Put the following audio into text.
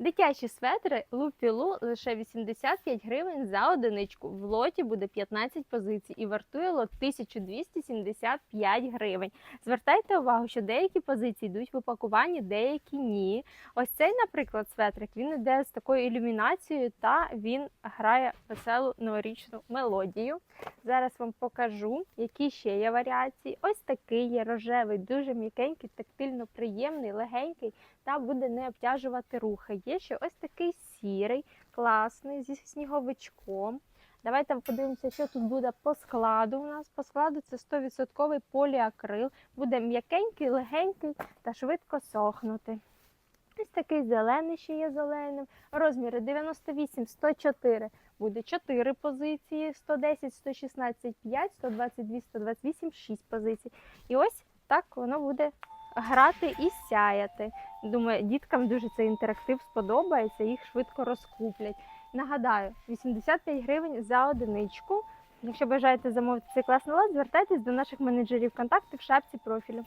Дитячі светри Лупілу лише 85 гривень за одиничку. В лоті буде 15 позицій і вартує лот 1275 гривень. Звертайте увагу, що деякі позиції йдуть в упакуванні, деякі ні. Ось цей, наприклад, светрик, він іде з такою ілюмінацією та він грає веселу новорічну мелодію. Зараз вам покажу, які ще є варіації. Ось такий є рожевий, дуже м'якенький, тактильно приємний, легенький та буде не обтяжувати рухи. Є ще ось такий сірий, класний, зі сніговичком. Давайте подивимося, що тут буде по складу. У нас по складу це 100% поліакрил. Буде м'якенький, легенький та швидко сохнути. Ось такий зелений ще є зеленим. Розміри 98, 104 буде 4 позиції, 110, 116, 5, 122, 128, 6 позицій. І ось так воно буде грати і сяяти. Думаю, діткам дуже цей інтерактив сподобається, їх швидко розкуплять. Нагадаю, 85 гривень за одиничку. Якщо бажаєте замовити цей класний лад, звертайтесь до наших менеджерів контакти в шапці профілю.